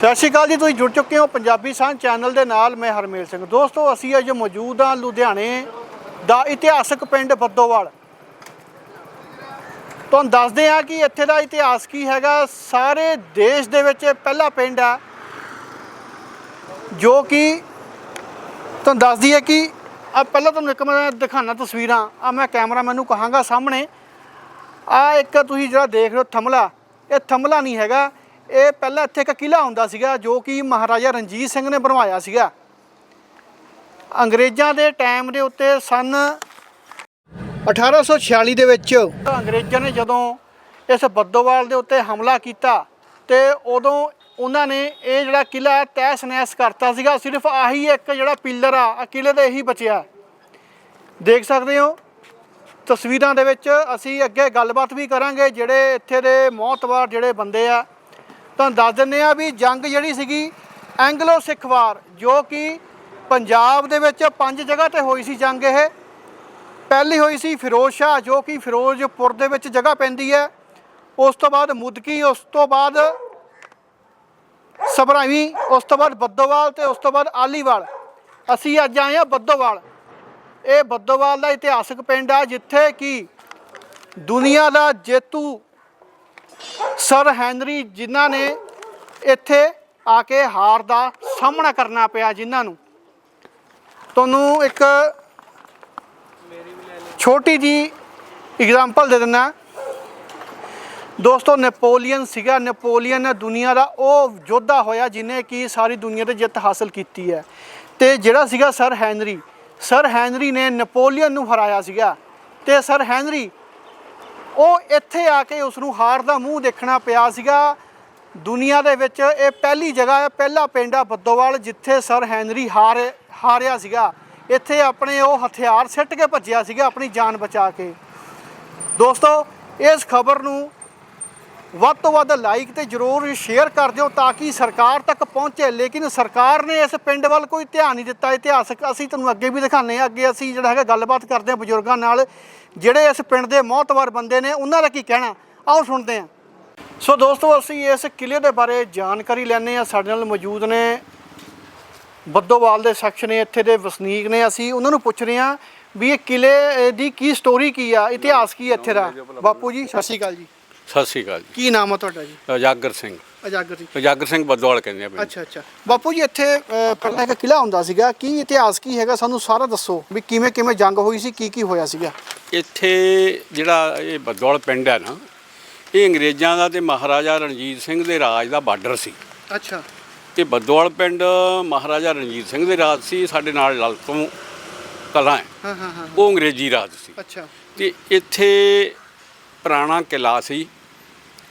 ਸਤਿ ਸ਼੍ਰੀ ਅਕਾਲ ਜੀ, ਤੁਸੀਂ ਜੁੜ ਚੁੱਕੇ ਹੋ ਪੰਜਾਬੀ ਸਾਂਝ ਚੈਨਲ ਦੇ ਨਾਲ, ਮੈਂ ਹਰਮੇਲ ਸਿੰਘ। ਦੋਸਤੋ, ਅਸੀਂ ਅੱਜ ਮੌਜੂਦ ਹਾਂ ਲੁਧਿਆਣੇ ਦਾ ਇਤਿਹਾਸਕ ਪਿੰਡ ਬੱਦੋਵਾਲ ਤੁਹਾਨੂੰ ਦੱਸਦੇ ਹਾਂ ਕਿ ਇੱਥੇ ਦਾ ਇਤਿਹਾਸ ਕੀ ਹੈਗਾ। ਸਾਰੇ ਦੇਸ਼ ਦੇ ਵਿੱਚ ਇਹ ਪਹਿਲਾ ਪਿੰਡ ਹੈ ਜੋ ਕਿ ਤੁਹਾਨੂੰ ਦੱਸਦੀ ਹੈ ਕਿ ਆ ਪਹਿਲਾਂ ਤੁਹਾਨੂੰ ਇੱਕ ਮੈਂ ਦਿਖਾਣਾ ਤਸਵੀਰਾਂ ਆ ਮੈਂ ਕੈਮਰਾ ਮੈਨੂੰ ਕਹਾਂਗਾ ਸਾਹਮਣੇ। ਆ ਇੱਕ ਤੁਸੀਂ ਜਿਹੜਾ ਦੇਖ ਰਹੇ ਹੋ, ਥਮਲਾ। ਇਹ ਥਮਲਾ ਨਹੀਂ ਹੈਗਾ। ਇਹ ਪਹਿਲਾਂ ਇੱਥੇ ਇੱਕ ਕਿਲਾ ਹੁੰਦਾ ਸੀਗਾ ਜੋ ਕਿ ਮਹਾਰਾਜਾ ਰਣਜੀਤ ਸਿੰਘ ਨੇ ਬਣਵਾਇਆ ਸੀਗਾ। ਅੰਗਰੇਜ਼ਾਂ ਦੇ ਟਾਈਮ ਦੇ ਉੱਤੇ ਸਨ 1846 ਦੇ ਵਿੱਚ ਅੰਗਰੇਜ਼ਾਂ ਨੇ ਜਦੋਂ ਇਸ ਬੱਦੋਵਾਲ ਦੇ ਉੱਤੇ ਹਮਲਾ ਕੀਤਾ ਤੇ ਉਦੋਂ ਉਹਨਾਂ ਨੇ ਇਹ ਜਿਹੜਾ ਕਿਲਾ ਹੈ ਤਹਿਸ ਨਹਿਸ ਕਰਤਾ ਸੀਗਾ। ਸਿਰਫ ਆਹੀ ਇੱਕ ਜਿਹੜਾ ਪਿੱਲਰ ਆ ਆ ਕਿਲੇ ਦਾ ਇਹੀ ਬਚਿਆ। ਦੇਖ ਸਕਦੇ ਹੋ, ਤਸਵੀਰਾਂ ਦੇ ਵਿੱਚ ਅਸੀਂ ਅੱਗੇ ਗੱਲਬਾਤ ਵੀ ਕਰਾਂਗੇ, ਜਿਹੜੇ ਇੱਥੇ ਦੇ ਮੌਤਵਾਰ ਜਿਹੜੇ ਬੰਦੇ ਆ ਤੁਹਾਨੂੰ ਦੱਸ ਦਿੰਦੇ ਆ ਵੀ ਜੰਗ ਜਿਹੜੀ ਸੀਗੀ ਐਂਗਲੋ ਸਿੱਖ ਵਾਰ ਜੋ ਕਿ ਪੰਜਾਬ ਦੇ ਵਿੱਚ ਪੰਜ ਜਗ੍ਹਾ ਤੇ ਹੋਈ ਸੀ ਜੰਗ ਇਹ। ਪਹਿਲੀ ਹੋਈ ਸੀ ਫਿਰੋਜ਼ ਸ਼ਾਹ, ਜੋ ਕਿ ਫਿਰੋਜ਼ਪੁਰ ਦੇ ਵਿੱਚ ਜਗ੍ਹਾ ਪੈਂਦੀ ਹੈ। ਉਸ ਤੋਂ ਬਾਅਦ ਮੁਦਕੀ, ਉਸ ਤੋਂ ਬਾਅਦ ਸਬਰਾਵੀ ਉਸ ਤੋਂ ਬਾਅਦ ਬੱਦੋਵਾਲ ਤੇ ਉਸ ਤੋਂ ਬਾਅਦ ਆਲੀਵਾਲ। ਅਸੀਂ ਅੱਜ ਆਏ ਆ ਬੱਦੋਵਾਲ। ਇਹ ਬੱਦੋਵਾਲ ਦਾ ਇਤਿਹਾਸਕ ਪਿੰਡ ਆ, ਜਿੱਥੇ ਕਿ ਦੁਨੀਆ ਦਾ ਜੇਤੂ ਸਰ ਹੈਨਰੀ, ਜਿਨ੍ਹਾਂ ਨੇ ਇੱਥੇ ਆ ਕੇ ਹਾਰ ਦਾ ਸਾਹਮਣਾ ਕਰਨਾ ਪਿਆ, ਜਿਨ੍ਹਾਂ ਨੂੰ। ਤੁਹਾਨੂੰ ਇੱਕ ਛੋਟੀ ਜੀ ਐਗਜ਼ਾਮਪਲ ਦੇ ਦਿੰਦਾ। ਦੋਸਤੋ, ਨੈਪੋਲੀਅਨ ਸੀਗਾ। ਨੈਪੋਲੀਅਨ ਦੁਨੀਆ ਦਾ ਉਹ ਯੋਧਾ ਹੋਇਆ ਜਿਨੇ ਕਿ ਸਾਰੀ ਦੁਨੀਆ ਤੇ ਜਿੱਤ ਹਾਸਲ ਕੀਤੀ ਹੈ। ਤੇ ਜਿਹੜਾ ਸੀਗਾ ਸਰ ਹੈਨਰੀ ਸਰ ਹੈਨਰੀ ਨੇ ਨੈਪੋਲੀਅਨ ਨੂੰ ਹਰਾਇਆ ਸੀਗਾ। ਤੇ ਸਰ ਹੈਨਰੀ ਉਹ ਇੱਥੇ ਆ ਕੇ ਉਸ ਨੂੰ ਹਾਰ ਦਾ ਮੂੰਹ ਦੇਖਣਾ ਪਿਆ ਸੀਗਾ। ਦੁਨੀਆ ਦੇ ਵਿੱਚ ਇਹ ਪਹਿਲੀ ਜਗ੍ਹਾ ਹੈ ਪਹਿਲਾ ਪਿੰਡ ਆ ਬੱਦੋਵਾਲ, ਜਿੱਥੇ ਸਰ ਹੈਨਰੀ ਹਾਰ, ਹਾਰਿਆ ਸੀਗਾ। ਇੱਥੇ ਆਪਣੇ ਉਹ ਹਥਿਆਰ ਸਿੱਟ ਕੇ ਭੱਜਿਆ ਸੀਗਾ ਆਪਣੀ ਜਾਨ ਬਚਾ ਕੇ। ਦੋਸਤੋ, ਇਸ ਖਬਰ ਨੂੰ ਵੱਧ ਤੋਂ ਵੱਧ ਲਾਈਕ ਤੇ ਜਰੂਰ ਸ਼ੇਅਰ ਕਰ ਦਿਓ ਤਾਂ ਕਿ ਸਰਕਾਰ ਤੱਕ ਪਹੁੰਚੇ। ਲੇਕਿਨ ਸਰਕਾਰ ਨੇ ਇਸ ਪਿੰਡ ਵੱਲ ਕੋਈ ਧਿਆਨ ਨਹੀਂ ਦਿੱਤਾ। ਇਤਿਹਾਸਕ ਅਸੀਂ ਤੁਹਾਨੂੰ ਅੱਗੇ ਵੀ ਦਿਖਾਉਂਦੇ ਹਾਂ। ਅੱਗੇ ਅਸੀਂ ਜਿਹੜਾ ਹੈਗਾ ਗੱਲਬਾਤ ਕਰਦੇ ਹਾਂ ਬਜ਼ੁਰਗਾਂ ਨਾਲ। ਜਿਹੜੇ ਇਸ ਪਿੰਡ ਦੇ ਮੌਤਵਰ ਬੰਦੇ ਨੇ, ਉਹਨਾਂ ਦਾ ਕੀ ਕਹਿਣਾ? ਆਓ ਸੁਣਦੇ ਹਾਂ। ਸੋ ਦੋਸਤੋ, ਅਸੀਂ ਇਸ ਕਿਲੇ ਦੇ ਬਾਰੇ ਜਾਣਕਾਰੀ ਲੈਣੇ ਆ ਸਾਡੇ ਨਾਲ ਮੌਜੂਦ ਨੇ ਬੱਦੋਵਾਲ ਦੇ ਸ਼ਖਸ ਨੇ, ਇੱਥੇ ਦੇ ਵਸਨੀਕ ਨੇ। ਅਸੀਂ ਉਹਨਾਂ ਨੂੰ ਪੁੱਛ ਰਹੇ ਹਾਂ ਵੀ ਇਹ ਕਿਲੇ ਦੀ ਕੀ ਸਟੋਰੀ ਕੀ ਆ? ਇਤਿਹਾਸ ਕੀ ਇੱਥੇ ਦਾ? ਬਾਪੂ ਜੀ, ਸਤਿ ਸ਼੍ਰੀ ਅਕਾਲ ਜੀ। ਸਤਿ ਸ਼੍ਰੀ ਅਕਾਲ ਜੀ। ਕੀ ਨਾਮ ਆ ਤੁਹਾਡਾ ਜੀ? ਉਜਾਗਰ ਸਿੰਘ। ਅਜਾਗਰ ਜੀ। ਉਜਾਗਰ ਸਿੰਘ ਬਦਵਾਲ ਕਹਿੰਦੇ ਆ ਪਿੰਡ। ਅੱਛਾ ਅੱਛਾ। ਬਾਪੂ ਜੀ ਇੱਥੇ ਪਹਿਲਾਂ ਇੱਕ ਕਿਲਾ ਹੁੰਦਾ ਸੀਗਾ। ਕੀ ਇਤਿਹਾਸ ਕੀ ਹੈਗਾ? ਸਾਨੂੰ ਸਾਰਾ ਦੱਸੋ ਵੀ ਕਿਵੇਂ ਕਿਵੇਂ ਜੰਗ ਹੋਈ ਸੀ ਕੀ ਕੀ ਹੋਇਆ ਸੀਗਾ? ਇੱਥੇ ਜਿਹੜਾ ਇਹ ਬਦਵਾਲ ਪਿੰਡ ਹੈ ਨਾ ਇਹ ਅੰਗਰੇਜ਼ਾਂ ਦਾ ਤੇ ਮਹਾਰਾਜਾ ਰਣਜੀਤ ਸਿੰਘ ਦੇ ਰਾਜ ਦਾ ਬਾਰਡਰ ਸੀ। ਅੱਛਾ। ਤੇ ਬਦਵਾਲ ਪਿੰਡ ਮਹਾਰਾਜਾ ਰਣਜੀਤ ਸਿੰਘ ਦੇ ਰਾਜ ਸੀ ਸਾਡੇ ਨਾਲ ਲਲ ਤੋਂ ਕਲਾਂ ਹੈ। ਹਾਂ ਹਾਂ ਹਾਂ ਉਹ ਅੰਗਰੇਜ਼ੀ ਰਾਜ ਸੀ। ਅੱਛਾ। ਤੇ ਇੱਥੇ ਪੁਰਾਣਾ ਕਿਲਾ ਸੀ।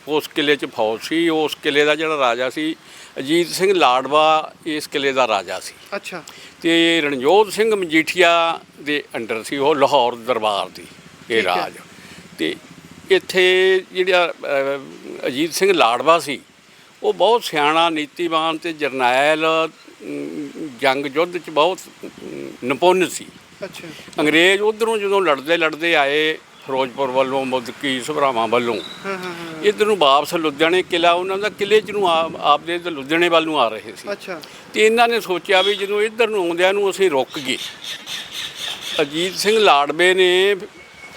ਉਸ ਕਿਲੇ 'ਚ ਫੌਜ ਸੀ ਉਸ ਕਿਲੇ ਦਾ ਜਿਹੜਾ ਰਾਜਾ ਸੀ ਅਜੀਤ ਸਿੰਘ ਲਾਡਵਾ ਇਸ ਕਿਲੇ ਦਾ ਰਾਜਾ ਸੀ। ਅੱਛਾ। ਤੇ ਰਣਜੋਤ ਸਿੰਘ ਮਜੀਠੀਆ ਦੇ ਅੰਡਰ ਸੀ ਉਹ ਲਾਹੌਰ ਦਰਬਾਰ ਦੀ ਇਹ। ਰਾਜ। ਤੇ ਇੱਥੇ ਜਿਹੜਾ ਅਜੀਤ ਸਿੰਘ ਲਾਡਵਾ ਸੀ ਉਹ ਬਹੁਤ ਸਿਆਣਾ ਨੀਤੀਵਾਨ ਤੇ ਜਰਨੈਲ ਜੰਗ ਯੁੱਧ ਚ ਬਹੁਤ ਨਿਪੁੰਨ ਸੀ। ਅੱਛਾ। ਅੰਗਰੇਜ਼ ਉਧਰੋਂ ਜਦੋਂ ਲੜਦੇ ਲੜਦੇ ਆਏ ਫਿਰੋਜ਼ਪੁਰ ਵੱਲੋਂ ਮੁਦਕੀ ਸਭਰਾਵਾਂ ਵੱਲੋਂ। ਹਾਂ ਹਾਂ ਹਾਂ। ਇਧਰ ਨੂੰ ਵਾਪਸ ਲੁਧਿਆਣੇ ਕਿਲਾ ਉਹਨਾਂ ਦਾ ਕਿਲੇ ਚ ਨੂੰ ਆਪਦੇ ਤੇ ਲੁਧਿਆਣੇ ਵੱਲ ਨੂੰ ਆ ਰਹੇ ਸੀ। ਅੱਛਾ। ਤੇ ਇਹਨਾਂ ਨੇ ਸੋਚਿਆ ਵੀ ਜਦੋਂ ਇੱਧਰ ਨੂੰ ਆਉਂਦਿਆਂ ਨੂੰ ਅਸੀਂ ਰੁਕ ਗਏ। ਅਜੀਤ ਸਿੰਘ ਲਾੜਬੇ ਨੇ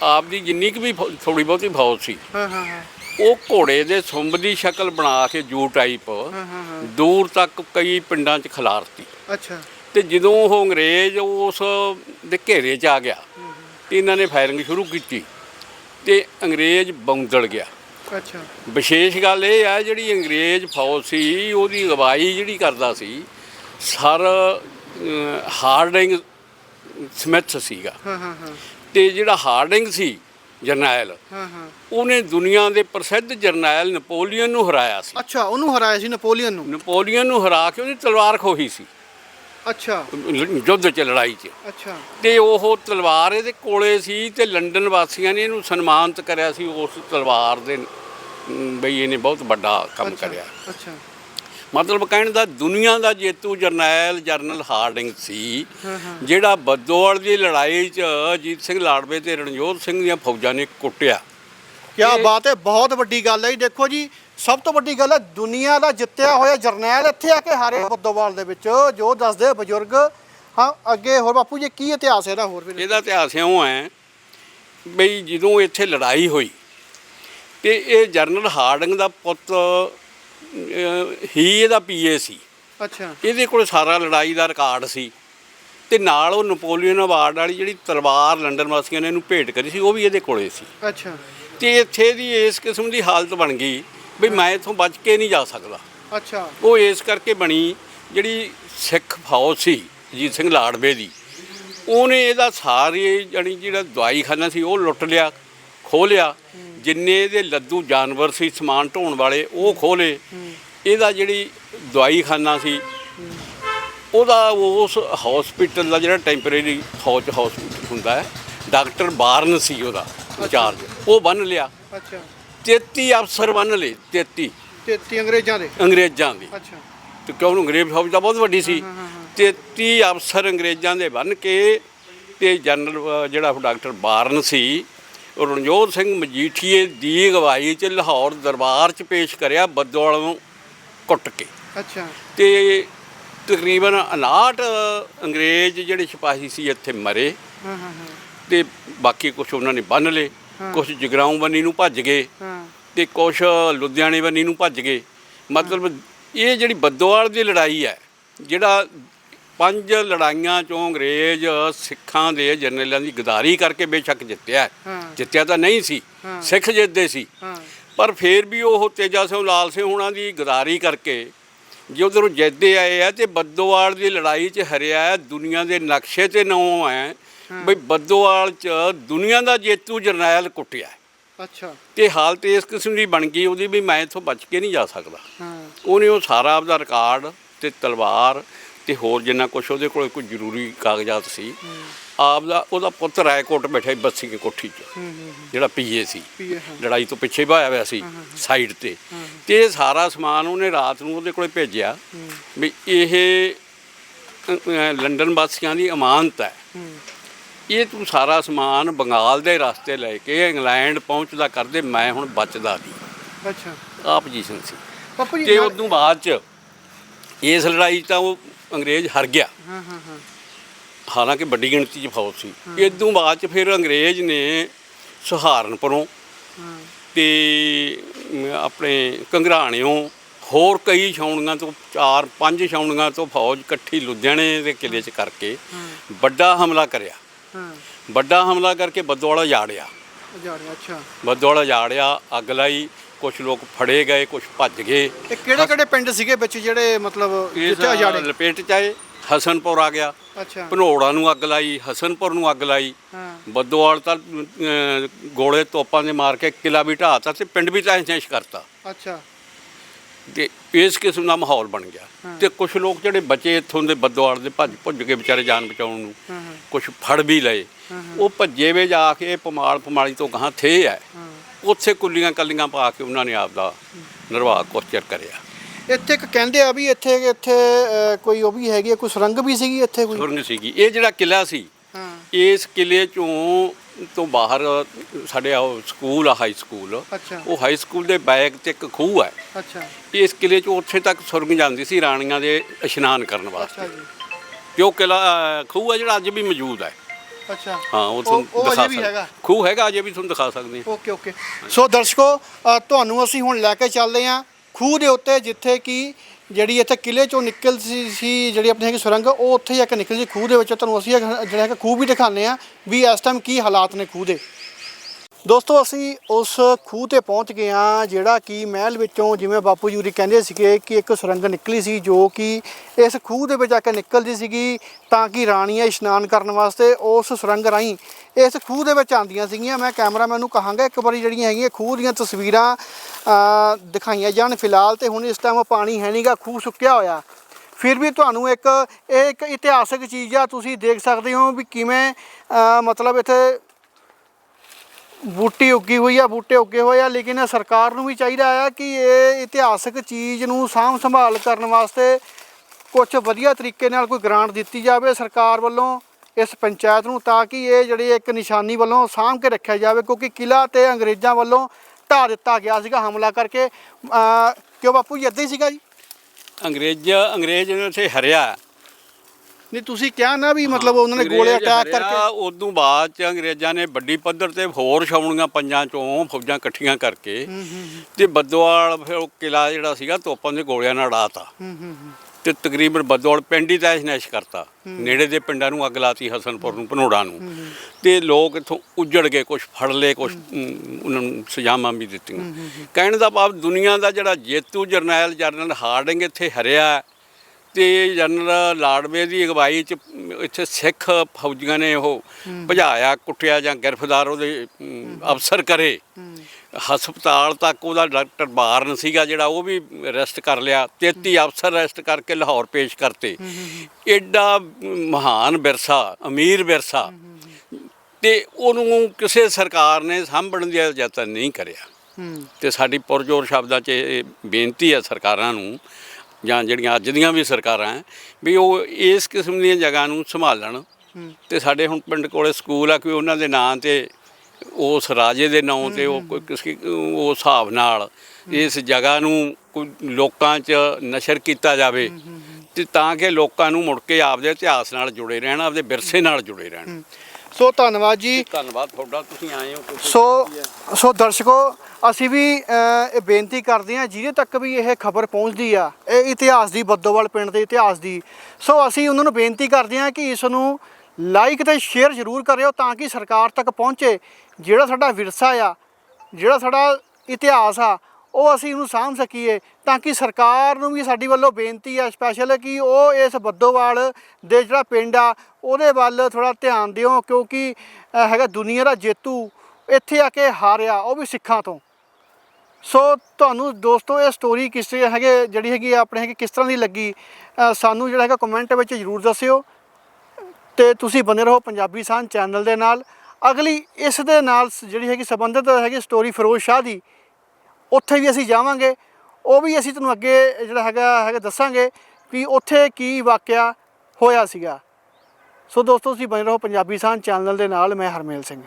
ਆਪਦੀ ਜਿੰਨੀ ਕੁ ਵੀ ਥੋੜੀ ਬਹੁਤੀ ਫੌਜ ਸੀ ਹਾਂ ਹਾਂ ਹਾਂ। ਉਹ ਘੋੜੇ ਦੇ ਸੁੰਬ ਦੀ ਸ਼ਕਲ ਬਣਾ ਕੇ ਜੂ ਟਾਈਪ ਦੂਰ ਤੱਕ ਕਈ ਪਿੰਡਾਂ 'ਚ ਖਿਲਾਰਤੀ। ਅੱਛਾ। ਤੇ ਜਦੋਂ ਉਹ ਅੰਗਰੇਜ਼ ਉਸ ਦੇ ਘੇਰੇ 'ਚ ਆ ਗਿਆ ਇਹਨਾਂ ਨੇ ਫਾਇਰਿੰਗ ਸ਼ੁਰੂ ਕੀਤੀ। ਤੇ ਅੰਗਰੇਜ਼ ਬੌਂਦਲ ਗਿਆ। ਅੱਛਾ। ਵਿਸ਼ੇਸ਼ ਗੱਲ ਇਹ ਹੈ ਜਿਹੜੀ ਅੰਗਰੇਜ਼ ਫੌਜ ਸੀ ਉਹਦੀ ਅਗਵਾਈ ਜਿਹੜੀ ਕਰਦਾ ਸੀ ਸਰ ਹਾਰਡਿੰਗ ਸਮਿਥ ਸੀਗਾ। ਹਾਂ ਹਾਂ ਹਾਂ। ਤੇ ਜਿਹੜਾ ਹਾਰਡਿੰਗ ਸੀ ਜਰਨੈਲ ਹਾਂ ਹਾਂ। ਉਹਨੇ ਦੁਨੀਆ ਦੇ ਪ੍ਰਸਿੱਧ ਜਰਨੈਲ ਨੈਪੋਲੀਅਨ ਨੂੰ ਹਰਾਇਆ ਸੀ। ਅੱਛਾ ਉਹਨੂੰ ਹਰਾਇਆ ਸੀ ਨੈਪੋਲੀਅਨ ਨੂੰ? ਨੈਪੋਲੀਅਨ ਨੂੰ ਹਰਾ ਕੇ ਉਹਦੀ ਤਲਵਾਰ ਖੋਹੀ ਸੀ। ਅੱਛਾ। ਯੁੱਧ 'ਚ ਲੜਾਈ 'ਚ। ਅੱਛਾ। ਤੇ ਉਹ ਤਲਵਾਰ ਇਹਦੇ ਕੋਲੇ ਸੀ ਤੇ ਲੰਡਨ ਵਾਸੀਆਂ ਨੇ ਇਹਨੂੰ ਸਨਮਾਨਿਤ ਕਰਿਆ ਸੀ ਉਸ ਤਲਵਾਰ ਦੇ ਬਈ ਇਹਨੇ ਬਹੁਤ ਵੱਡਾ ਕੰਮ ਕਰਿਆ। ਅੱਛਾ। ਮਤਲਬ ਕਹਿਣ ਦਾ ਦੁਨੀਆ ਦਾ ਜੇਤੂ ਜਰਨੈਲ ਜਰਨਲ ਹਾਰਡਿੰਗ ਸੀ ਜਿਹੜਾ ਬੱਦੋਵਾਲ ਦੀ ਲੜਾਈ 'ਚ ਅਜੀਤ ਸਿੰਘ ਲਾੜਵੇ ਤੇ ਰਣਜੋਤ ਸਿੰਘ ਦੀਆਂ ਫੌਜਾਂ ਨੇ ਕੁੱਟਿਆ। ਕੀ ਬਾਤ ਹੈ ਬਹੁਤ ਵੱਡੀ ਗੱਲ ਹੈ ਜੀ। ਦੇਖੋ ਜੀ ਸਭ ਤੋਂ ਵੱਡੀ ਗੱਲ ਹੈ ਦੁਨੀਆ ਦਾ ਜਿੱਤਿਆ ਹੋਇਆ ਜਰਨੈਲ ਇੱਥੇ ਆ ਕੇ ਹਾਰੇ ਬੁੱਦੋਵਾਲ ਦੇ ਵਿੱਚ ਜੋ ਦੱਸਦੇ ਬਜ਼ੁਰਗ। ਹਾਂ ਅੱਗੇ ਹੋਰ ਬਾਪੂ ਜੀ ਕੀ ਇਤਿਹਾਸ ਹੈ ਇਹਦਾ ਹੋਰ ਵੀ? ਇਹਦਾ ਇਤਿਹਾਸ ਇਉਂ ਹੈ ਬਈ ਜਦੋਂ ਇੱਥੇ ਲੜਾਈ ਹੋਈ ਤੇ ਇਹ ਜਨਰਲ ਹਾਰਡਿੰਗ ਦਾ ਪੁੱਤ ਹੀ ਇਹਦਾ ਪੀਏ ਸੀ। ਅੱਛਾ। ਇਹਦੇ ਕੋਲ ਸਾਰਾ ਲੜਾਈ ਦਾ ਰਿਕਾਰਡ ਸੀ ਤੇ ਨਾਲ ਉਹ ਨੈਪੋਲੀਅਨ ਅਵਾਰਡ ਵਾਲੀ ਜਿਹੜੀ ਤਲਵਾਰ ਲੰਡਨ ਵਾਸੀਆਂ ਨੇ ਇਹਨੂੰ ਭੇਟ ਕਰੀ ਸੀ ਉਹ ਵੀ ਇਹਦੇ ਕੋਲੇ ਸੀ। ਅੱਛਾ। ਤੇ ਇੱਥੇ ਦੀ ਇਸ ਕਿਸਮ ਦੀ ਹਾਲਤ ਬਣ ਗਈ ਵੀ ਮੈਂ ਇੱਥੋਂ ਬਚ ਕੇ ਨਹੀਂ ਜਾ ਸਕਦਾ। ਅੱਛਾ। ਉਹ ਇਸ ਕਰਕੇ ਬਣੀ ਜਿਹੜੀ ਸਿੱਖ ਫੌਜ ਸੀ ਅਜੀਤ ਸਿੰਘ ਲਾੜਵੇ ਦੀ। ਉਹਨੇ ਇਹਦਾ ਸਾਰੇ ਜਾਣੀ ਜਿਹੜਾ ਦਵਾਈਖਾਨਾ ਸੀ ਉਹ ਲੁੱਟ ਲਿਆ ਖੋਹ ਲਿਆ। ਜਿੰਨੇ ਇਹਦੇ ਲੱਦੂ ਜਾਨਵਰ ਸੀ ਸਮਾਨ ਢੋਣ ਵਾਲੇ ਉਹ ਖੋਲੇ ਇਹਦਾ ਜਿਹੜੀ ਦਵਾਈਖਾਨਾ ਸੀ ਉਹਦਾ ਉਸ ਹਸਪੀਟਲ ਦਾ ਜਿਹੜਾ ਟੈਂਪਰੇਰੀ ਫੌਜ ਹਸਪੀਟਲ ਹੁੰਦਾ ਹੈ ਡਾਕਟਰ ਬਾਰਨ ਸੀ ਉਹਦਾ ਇੰਚਾਰਜ। ਉਹ ਬੰਨ ਲਿਆ। ਅੱਛਾ। 33 ਅਫਸਰ ਬੰਨ ਲਏ 33 33 ਅੰਗਰੇਜ਼ਾਂ ਦੇ? ਅੰਗਰੇਜ਼ਾਂ ਦੇ। ਅੱਛਾ। ਤੇ ਕਿਉਂ ਅੰਗਰੇਜ਼ ਫੌਜ ਤਾਂ ਬਹੁਤ ਵੱਡੀ ਸੀ। ਹਾਂ, ਹਾਂ, ਹਾਂ। ਤੇ 30 ਅਫਸਰ ਅੰਗਰੇਜ਼ਾਂ ਦੇ ਬਣ ਕੇ ਤੇ ਜਨਰਲ ਜਿਹੜਾ ਡਾਕਟਰ ਬਾਰਨ ਸੀ ਉਹ ਰਣਜੋਤ ਸਿੰਘ ਮਜੀਠੀਏ ਦੀ ਅਗਵਾਈ 'ਚ ਲਾਹੌਰ ਦਰਬਾਰ 'ਚ ਪੇਸ਼ ਕਰਿਆ ਬੱਦੋਵਾਲ ਨੂੰ ਕੁੱਟ ਕੇ। ਅੱਛਾ। ਤੇ ਤਕਰੀਬਨ 59 ਅੰਗਰੇਜ਼ ਜਿਹੜੇ ਸਿਪਾਹੀ ਸੀ ਇੱਥੇ ਮਰੇ। ਹਾਂ ਤੇ ਬਾਕੀ ਕੁਝ ਉਹਨਾਂ ਨੇ ਬੰਨ ਲਏ। ਕੁਝ ਜਗਰਾਉਂ ਬੰਨੀ ਨੂੰ ਭੱਜ ਗਏ ਤੇ ਕੁਛ ਲੁਧਿਆਣੇ ਬੰਨੀ ਨੂੰ ਭੱਜ ਗਏ। ਮਤਲਬ ਇਹ ਜਿਹੜੀ ਬੱਦੋਵਾਲ ਦੀ ਲੜਾਈ ਹੈ ਜਿਹੜਾ ਪੰਜ ਲੜਾਈਆਂ ਚੋਂ ਅੰਗਰੇਜ਼ ਸਿੱਖਾਂ ਦੇ ਜਰਨੈਲਾਂ ਦੀ ਗਦਾਰੀ ਕਰਕੇ ਬੇਸ਼ੱਕ ਜਿੱਤਿਆ। ਜਿੱਤਿਆ ਤਾਂ ਨਹੀਂ ਸੀ। ਸਿੱਖ ਜਿੱਤਦੇ ਸੀ। ਪਰ ਫਿਰ ਵੀ ਉਹ ਤੇਜਾ ਸਿੰਘ ਲਾਲ ਸਿੰਘ ਉਹਨਾਂ ਦੀ ਗਦਾਰੀ ਕਰਕੇ ਜੇ ਉਧਰੋਂ ਜਿੱਤਦੇ ਆਏ ਆ ਤੇ ਬੱਦੋਵਾਲ ਦੀ ਲੜਾਈ 'ਚ ਹਰਿਆ ਦੁਨੀਆ ਦੇ ਨਕਸ਼ੇ ਤੇ ਨਾਂ ਹੈ ਬਈ ਬੱਦੋਵਾਲ 'ਚ ਦੁਨੀਆ ਦਾ ਜੇਤੂ ਜਰਨੈਲ ਕੁੱਟਿਆ। ਅੱਛਾ। ਤੇ ਹਾਲਤ ਇਸ ਕਿਸਮ ਦੀ ਬਣ ਗਈ ਉਹਦੀ ਵੀ ਮੈਂ ਇੱਥੋਂ ਬਚ ਕੇ ਨਹੀਂ ਜਾ ਸਕਦਾ। ਹਾਂ। ਉਹਨੇ ਉਹ ਸਾਰਾ ਆਪਦਾ ਰਿਕਾਰਡ ਤੇ ਤਲਵਾਰ ਤੇ ਹੋਰ ਜਿੰਨਾ ਕੁਝ ਉਹਦੇ ਕੋਲ ਕੋਈ ਜ਼ਰੂਰੀ ਕਾਗਜ਼ਾਤ ਸੀ ਆਪਦਾ ਉਹਦਾ ਪੁੱਤ ਰਾਏਕੋਟ ਬੈਠਾ ਸੀ ਬੱਸੀ ਕੇ ਕੋਠੀ 'ਚ ਜਿਹੜਾ ਪੀਏ ਸੀ ਪੀਏ ਹਾਂ। ਲੜਾਈ ਤੋਂ ਪਿੱਛੇ ਭਾਇਆ ਹੋਇਆ ਸੀ ਸਾਈਡ ਤੇ। ਤੇ ਇਹ ਸਾਰਾ ਸਮਾਨ ਉਹਨੇ ਰਾਤ ਨੂੰ ਉਹਦੇ ਕੋਲੇ ਭੇਜਿਆ ਵੀ ਇਹ ਅ, ਅ, ਲੰਡਨ ਵਾਸੀਆਂ ਦੀ ਅਮਾਨਤ ਹੈ। ਹੂੰ। ਇਹ ਤੂੰ ਸਾਰਾ ਸਮਾਨ ਬੰਗਾਲ ਦੇ ਰਸਤੇ ਲੈ ਕੇ ਇੰਗਲੈਂਡ ਪਹੁੰਚਦਾ ਕਰਦੇ ਮੈਂ ਹੁਣ ਬਚਦਾ ਨਹੀਂ। ਅੱਛਾ। ਆ ਪੋਜੀਸ਼ਨ ਸੀ। ਬਾਪੂ ਜੀ ਤੇ ਉਦੋਂ ਬਾਅਦ ਚ ਇਸ ਲੜਾਈ 'ਚ ਤਾਂ ਉਹ ਅੰਗਰੇਜ਼ ਹਾਰ ਗਿਆ। ਹਾਂ ਹਾਂ ਹਾਂ। ਹਾਲਾਂਕਿ ਵੱਡੀ ਗਿਣਤੀ 'ਚ ਫੌਜ ਸੀ। ਇਦੋਂ ਬਾਅਦ ਚ ਫਿਰ ਅੰਗਰੇਜ਼ ਨੇ ਸਹਾਰਨਪੁਰੋਂ ਤੇ ਆਪਣੇ ਕੰਗਰਾਣਿਓਂ ਹੋਰ ਕਈ ਛਾਉਣੀਆਂ ਤੋਂ ਚਾਰ ਪੰਜ ਛਾਉਣੀਆਂ ਤੋਂ ਫੌਜ ਇਕੱਠੀ ਲੁਧਿਆਣੇ ਦੇ ਕਿਲੇ 'ਚ ਕਰਕੇ ਵੱਡਾ ਹਮਲਾ ਕਰਿਆ। ਹਾਂ। ਵੱਡਾ ਹਮਲਾ ਕਰਕੇ ਬੱਦੋਵਾਲਾ ਜਾੜਿਆ। ਜਾੜਿਆ ਅੱਛਾ। ਬੱਦੋਵਾਲਾ ਜਾੜਿਆ ਅੱਗ ਲਾਈ ਕੁਝ ਲੋਕ ਫੜੇ ਗਏ ਕੁਝ ਭੱਜ ਗਏ। ਇਹ ਕਿਹੜੇ ਕਿਹੜੇ ਪਿੰਡ ਸੀਗੇ ਵਿੱਚ ਜਿਹੜੇ ਮਤਲਬ ਜਿੱਥੇ ਅਜਾੜੇ ਲਪੇਟ ਚ ਆਏ ਹਸਨਪੁਰ ਆ ਗਿਆ। ਅੱਛਾ। ਭਨੋੜਾ ਨੂੰ ਅੱਗ ਲਾਈ ਹਸਨਪੁਰ ਨੂੰ ਅੱਗ ਲਾਈ। ਹਾਂ। ਬੱਦੋਵਾਲ ਤਾਂ ਗੋਲੇ ਤੋਪਾਂ ਦੇ ਮਾਰ ਕੇ ਕਿਲਾ ਵੀ ਢਾਤਾ ਤੇ ਪਿੰਡ ਵੀ ਤਹਿਸ ਕਰਤਾ। ਅੱਛਾ। ਤੇ ਇਸ ਕਿਸਮ ਦਾ ਮਾਹੌਲ ਬਣ ਗਿਆ। ਤੇ ਕੁਝ ਲੋਕ ਜਿਹੜੇ ਬਚੇ ਇੱਥੋਂ ਦੇ ਬੱਦੋਵਾਲ ਦੇ ਭੱਜ ਭੁੱਜ ਕੇ ਵਿਚਾਰੇ ਜਾਨ ਬਚਾਉਣ ਨੂੰ ਕੁਝ ਫੜ ਵੀ ਲਏ। ਉਹ ਭੱਜੇ ਵੇ ਜਾ ਕੇ ਪਮਾਲ ਪਮਾਲੀ ਤੋਂ ਗਾਂ ਥੇ ਹੈ। ਉੱਥੇ ਕੁੱਲੀਆਂ ਕੱਲੀਆਂ ਪਾ ਕੇ ਉਹਨਾਂ ਨੇ ਆਪਦਾ ਨਿਰਵਾਹ ਕੁਛ ਚਿਰ ਕਰਿਆ। ਇੱਥੇ ਇੱਕ ਕਹਿੰਦੇ ਆ ਵੀ ਇੱਥੇ ਇੱਥੇ ਕੋਈ ਉਹ ਵੀ ਹੈਗੀ ਕੋਈ ਸੁਰੰਗ ਵੀ ਸੀਗੀ ਇੱਥੇ ਕੋਈ? ਸੁਰੰਗ ਸੀਗੀ। ਇਹ ਜਿਹੜਾ ਕਿਲਾ ਸੀ ਇਸ ਕਿਲੇ ਚੋਂ ਤੋਂ ਬਾਹਰ ਸਾਡੇ ਉਹ ਸਕੂਲ ਆ ਹਾਈ ਸਕੂਲ ਅੱਛਾ। ਉਹ ਹਾਈ ਸਕੂਲ ਦੇ ਬੈਕ ਤੇ ਇੱਕ ਖੂਹ ਹੈ। ਅੱਛਾ। ਇਸ ਕਿਲੇ ਚੋਂ ਉੱਥੇ ਤੱਕ ਸੁਰੰਗ ਜਾਂਦੀ ਸੀ ਰਾਣੀਆਂ ਦੇ ਇਸ਼ਨਾਨ ਕਰਨ ਅੱਛਾ ਵਾਸਤੇ ਜੀ ਤੇ ਉਹ ਕਿਲਾ ਖੂਹ ਹੈ ਜਿਹੜਾ ਅੱਜ ਵੀ ਮੌਜੂਦ ਹੈ। ਅੱਛਾ। ਹਾਂ ਉਹ ਤੁਹਾਨੂੰ ਦਿਖਾ ਸਕਦੇ? ਖੂਹ ਹੈਗਾ ਅਜੇ ਵੀ ਤੁਹਾਨੂੰ ਦਿਖਾ ਸਕਦੇ ਹਾਂ। Okay okay. ਸੋ ਦਰਸ਼ਕੋ ਤੁਹਾਨੂੰ ਅਸੀਂ ਹੁਣ ਲੈ ਕੇ ਚੱਲਦੇ ਹਾਂ ਖੂਹ ਦੇ ਉੱਤੇ ਜਿੱਥੇ ਕਿ ਜਿਹੜੀ ਇੱਥੇ ਕਿਲੇ ਚੋਂ ਨਿਕਲ ਸੀ ਸੀ ਜਿਹੜੀ ਆਪਣੀ ਹੈਗੀ ਸੁਰੰਗ, ਉਹ ਉੱਥੇ ਹੀ ਇੱਕ ਨਿਕਲ ਸੀ ਖੂਹ ਦੇ ਵਿੱਚ। ਤੁਹਾਨੂੰ ਅਸੀਂ ਜਿਹੜਾ ਹੈਗਾ ਖੂਹ ਵੀ ਦਿਖਾਉਂਦੇ ਆ ਵੀ ਇਸ ਟਾਈਮ ਕੀ ਹਾਲਾਤ ਨੇ ਖੂਹ ਦੇ। ਦੋਸਤੋ, ਅਸੀਂ ਉਸ ਖੂਹ ਤੇ ਪਹੁੰਚ ਗਏ ਹਾਂ, ਜਿਹੜਾ ਕਿ ਮਹਿਲ ਵਿੱਚੋਂ ਜਿਵੇਂ ਬਾਪੂ ਜੀ ਕਹਿੰਦੇ ਸੀਗੇ ਕਿ ਇੱਕ ਸੁਰੰਗ ਨਿਕਲੀ ਸੀ ਜੋ ਕਿ ਇਸ ਖੂਹ ਦੇ ਵਿੱਚ ਆ ਕੇ ਨਿਕਲਦੀ ਸੀਗੀ ਤਾਂ ਕਿ ਰਾਣੀਆਂ ਇਸ਼ਨਾਨ ਕਰਨ ਵਾਸਤੇ ਉਸ ਸੁਰੰਗ ਰਾਹੀਂ ਇਸ ਖੂਹ ਦੇ ਵਿੱਚ ਆਉਂਦੀਆਂ ਸੀਗੀਆਂ। ਮੈਂ ਕੈਮਰਾਮੈਨ ਨੂੰ ਕਹਾਂਗਾ, ਇੱਕ ਵਾਰੀ ਜਿਹੜੀਆਂ ਹੈਗੀਆਂ ਖੂਹ ਦੀਆਂ ਤਸਵੀਰਾਂ ਦਿਖਾਈਆਂ ਜਾਣ ਫਿਲਹਾਲ ਤੇ ਹੁਣ ਇਸ ਟਾਈਮ ਪਾਣੀ ਹੈ ਨਹੀਂਗਾ ਖੂਹ ਸੁੱਕਿਆ ਹੋਇਆ। ਫਿਰ ਵੀ ਤੁਹਾਨੂੰ ਇੱਕ, ਇਹ ਇੱਕ ਇਤਿਹਾਸਕ ਚੀਜ਼ ਆ, ਤੁਸੀਂ ਦੇਖ ਸਕਦੇ ਹੋ ਵੀ ਕਿਵੇਂ ਮਤਲਬ ਇੱਥੇ ਬੂਟੀ ਉੱਗੀ ਹੋਈ ਆ, ਬੂਟੇ ਉੱਗੇ ਹੋਏ ਆ, ਲੇਕਿਨ ਸਰਕਾਰ ਨੂੰ ਵੀ ਚਾਹੀਦਾ ਆ ਕਿ ਇਹ ਇਤਿਹਾਸਕ ਚੀਜ਼ ਨੂੰ ਸਾਂਭ ਸੰਭਾਲ ਕਰਨ ਵਾਸਤੇ ਕੁਝ ਵਧੀਆ ਤਰੀਕੇ ਨਾਲ ਕੋਈ ਗ੍ਰਾਂਟ ਦਿੱਤੀ ਜਾਵੇ ਸਰਕਾਰ ਵੱਲੋਂ। ਇਸ ਪੰਚਾਇਤ ਨੂੰ ਤਾਂ ਕਿ ਇਹ ਜਿਹੜੀ ਇੱਕ ਨਿਸ਼ਾਨੀ ਵੱਲੋਂ ਸਾਂਭ ਕੇ ਰੱਖਿਆ ਜਾਵੇ ਕਿਉਂਕਿ ਕਿਲਾ ਤੇ ਅੰਗਰੇਜ਼ਾਂ ਵੱਲੋਂ ਢਾਹ ਦਿੱਤਾ ਗਿਆ ਸੀਗਾ ਹਮਲਾ ਕਰਕੇ। ਕਿਉਂ ਬਾਪੂ ਜੀ ਇੱਦਾਂ ਹੀ ਸੀਗਾ ਜੀ? ਅੰਗਰੇਜ਼ ਅੰਗਰੇਜ਼ ਨੇ ਉੱਥੇ ਹਰਿਆ। ਨਹੀਂ ਤੁਸੀਂ ਕਿਹਾ ਨਾ ਵੀ ਮਤਲਬ ਉਹਨਾਂ ਨੇ ਗੋਲੇ ਅਟੈਕ ਕਰਕੇ ਉਦੋਂ ਬਾਅਦ ਚ ਅੰਗਰੇਜ਼ਾਂ ਨੇ ਵੱਡੀ ਪੱਧਰ ਤੇ ਹੋਰ ਛਾਉਣੀਆਂ ਪੰਜਾਂ ਚੋਂ ਫੌਜਾਂ ਇਕੱਠੀਆਂ ਕਰਕੇ ਤੇ ਬੱਦੋਵਾਲ ਫਿਰ ਉਹ ਕਿਲਾ ਜਿਹੜਾ ਸੀਗਾ ਤੋਪਾਂ ਦੇ ਗੋਲਿਆਂ ਨਾਲ ਉਡਾਤਾ ਹੂੰ ਹੂੰ ਹੂੰ। ਤੇ ਤਕਰੀਬਨ ਬੱਦੋਵਾਲ ਪਿੰਡ ਹੀ ਤੈਸ਼ ਨੈਸ਼ ਕਰਤਾ। ਨੇੜੇ ਦੇ ਪਿੰਡਾਂ ਨੂੰ ਅੱਗ ਲਾਤੀ ਹਸਨਪੁਰ ਨੂੰ ਭਨੋੜਾ ਨੂੰ। ਤੇ ਲੋਕ ਇਥੋਂ ਉੱਜੜ ਗਏ ਕੁਝ ਫੜ ਲਏ ਕੁਝ ਉਹਨਾਂ ਨੂੰ ਸਜ਼ਾਵਾਂ ਵੀ ਦਿੱਤੀਆਂ। ਕਹਿਣ ਦਾ ਭਾਵ ਦੁਨੀਆ ਦਾ ਜਿਹੜਾ ਜੇਤੂ ਜਰਨੈਲ ਜਨਰਲ ਹਾਰਡਿੰਗ ਇੱਥੇ ਹਰਿਆ ਤੇ ਜਨਰਲ ਲਾਡਵੇ ਦੀ ਅਗਵਾਈ ਚ ਇੱਥੇ ਸਿੱਖ ਫੌਜੀਆਂ ਨੇ ਉਹ ਭਜਾਇਆ ਕੁੱਟਿਆ ਜਾਂ ਗ੍ਰਿਫਤਾਰ ਉਹਦੇ ਅਫਸਰ ਕਰੇ। ਹਸਪਤਾਲ ਤੱਕ ਉਹਦਾ ਡਾਕਟਰ ਬਾਰਨ ਸੀਗਾ ਜਿਹੜਾ ਉਹ ਵੀ ਅਰੈਸਟ ਕਰ ਲਿਆ 33 ਅਫਸਰ ਅਰੈਸਟ ਕਰਕੇ ਲਾਹੌਰ ਪੇਸ਼ ਕਰਤੇ। ਐਡਾ ਮਹਾਨ ਵਿਰਸਾ ਅਮੀਰ ਵਿਰਸਾ। ਤੇ ਉਹਨੂੰ ਕਿਸੇ ਸਰਕਾਰ ਨੇ ਸਾਂਭਣ ਦੀ ਯਤਨ ਨਹੀਂ ਕਰਿਆ। ਤੇ ਸਾਡੀ ਪੁਰਜੋਰ ਸ਼ਬਦਾਂ 'ਚ ਇਹ ਬੇਨਤੀ ਹੈ ਸਰਕਾਰਾਂ ਨੂੰ ਜਾਂ ਜਿਹੜੀਆਂ ਅੱਜ ਦੀਆਂ ਵੀ ਸਰਕਾਰਾਂ ਵੀ ਉਹ ਇਸ ਕਿਸਮ ਦੀਆਂ ਜਗ੍ਹਾ ਨੂੰ ਸੰਭਾਲਣ। ਤੇ ਸਾਡੇ ਹੁਣ ਪਿੰਡ ਕੋਲੇ ਸਕੂਲ ਆ ਕੋਈ ਉਹਨਾਂ ਦੇ ਨਾਂ ਤੇ ਉਸ ਰਾਜੇ ਦੇ ਨਾਂ ਤੇ ਉਹ ਕੋਈ ਕਿਸੇ ਉਹ ਹਿਸਾਬ ਨਾਲ ਇਸ ਜਗ੍ਹਾ ਨੂੰ ਕੋਈ ਲੋਕਾਂ 'ਚ ਨਸ਼ਰ ਕੀਤਾ ਜਾਵੇ ਤੇ ਤਾਂ ਕਿ ਲੋਕਾਂ ਨੂੰ ਮੁੜ ਕੇ ਆਪਦੇ ਇਤਿਹਾਸ ਨਾਲ ਜੁੜੇ ਰਹਿਣ ਆਪਦੇ ਵਿਰਸੇ ਨਾਲ ਜੁੜੇ ਰਹਿਣ। ਸੋ ਧੰਨਵਾਦ ਜੀ। ਧੰਨਵਾਦ ਤੁਹਾਡਾ ਤੁਸੀਂ ਆਏ ਹੋ ਸੋ ਸੋ ਦਰਸ਼ਕੋ ਅਸੀਂ ਵੀ ਇਹ ਬੇਨਤੀ ਕਰਦੇ ਹਾਂ ਜਿਹਦੇ ਤੱਕ ਵੀ ਇਹ ਖਬਰ ਪਹੁੰਚਦੀ ਆ ਇਹ ਇਤਿਹਾਸ ਦੀ ਬੱਦੋਵਾਲ ਪਿੰਡ ਦੇ ਇਤਿਹਾਸ ਦੀ ਸੋ ਅਸੀਂ ਉਹਨਾਂ ਨੂੰ ਬੇਨਤੀ ਕਰਦੇ ਹਾਂ ਕਿ ਇਸ ਨੂੰ ਲਾਈਕ ਤੇ ਸ਼ੇਅਰ ਜ਼ਰੂਰ ਕਰਿਓ ਤਾਂ ਕਿ ਸਰਕਾਰ ਤੱਕ ਪਹੁੰਚੇ। ਜਿਹੜਾ ਸਾਡਾ ਵਿਰਸਾ ਆ, ਜਿਹੜਾ ਸਾਡਾ ਇਤਿਹਾਸ ਆ, ਉਹ ਅਸੀਂ ਉਹਨੂੰ ਸਾਂਭ ਸਕੀਏ। ਤਾਂ ਕਿ ਸਰਕਾਰ ਨੂੰ ਵੀ ਸਾਡੀ ਵੱਲੋਂ ਬੇਨਤੀ ਆ ਸਪੈਸ਼ਲ ਕਿ ਉਹ ਇਸ ਬੱਦੋਵਾਲ ਦੇ ਜਿਹੜਾ ਪਿੰਡ ਆ, ਉਹਦੇ ਵੱਲ ਥੋੜਾ ਧਿਆਨ ਦਿਓ ਕਿਉਂਕਿ ਹੈਗਾ ਦੁਨੀਆ ਦਾ ਜੇਤੂ, ਇੱਥੇ ਆ ਕੇ ਹਾਰਿਆ ਉਹ ਵੀ ਸਿੱਖਾਂ ਤੋਂ। ਸੋ ਤੁਹਾਨੂੰ ਦੋਸਤੋ, ਇਹ ਸਟੋਰੀ ਕਿਸ ਹੈਗੇ, ਜਿਹੜੀ ਹੈਗੀ ਆ, ਆਪਣੇ ਹੈਗੇ ਕਿਸ ਤਰ੍ਹਾਂ ਦੀ ਲੱਗੀ ਸਾਨੂੰ ਜਿਹੜਾ ਹੈਗਾ ਕਮੈਂਟ ਵਿੱਚ ਜਰੂਰ ਦੱਸਿਓ। ਤੇ ਤੁਸੀਂ ਬਨੇ ਰਹੋ ਪੰਜਾਬੀ ਸਾਂਝ ਚੈਨਲ ਦੇ ਨਾਲ। ਅਗਲੀ ਇਸ ਦੇ ਨਾਲ ਸ- ਜਿਹੜੀ ਹੈਗੀ ਸੰਬੰਧਿਤ ਹੈਗੀ ਸਟੋਰੀ ਫਿਰੋਜ਼ ਸ਼ਾਹ ਦੀ, ਉੱਥੇ ਵੀ ਅਸੀਂ ਜਾਵਾਂਗੇ। ਉਹ ਵੀ ਅਸੀਂ ਤੁਹਾਨੂੰ ਅੱਗੇ ਜਿਹੜਾ ਹੈਗਾ ਹੈਗਾ ਦੱਸਾਂਗੇ ਕਿ ਉੱਥੇ ਕੀ ਵਾਕਿਆ ਹੋਇਆ ਸੀਗਾ। ਸੋ ਦੋਸਤੋ, ਤੁਸੀਂ ਬਣੇ ਰਹੋ ਪੰਜਾਬੀ ਸਾਂਝ ਚੈਨਲ ਦੇ ਨਾਲ, ਮੈਂ ਹਰਮੇਲ ਸਿੰਘ।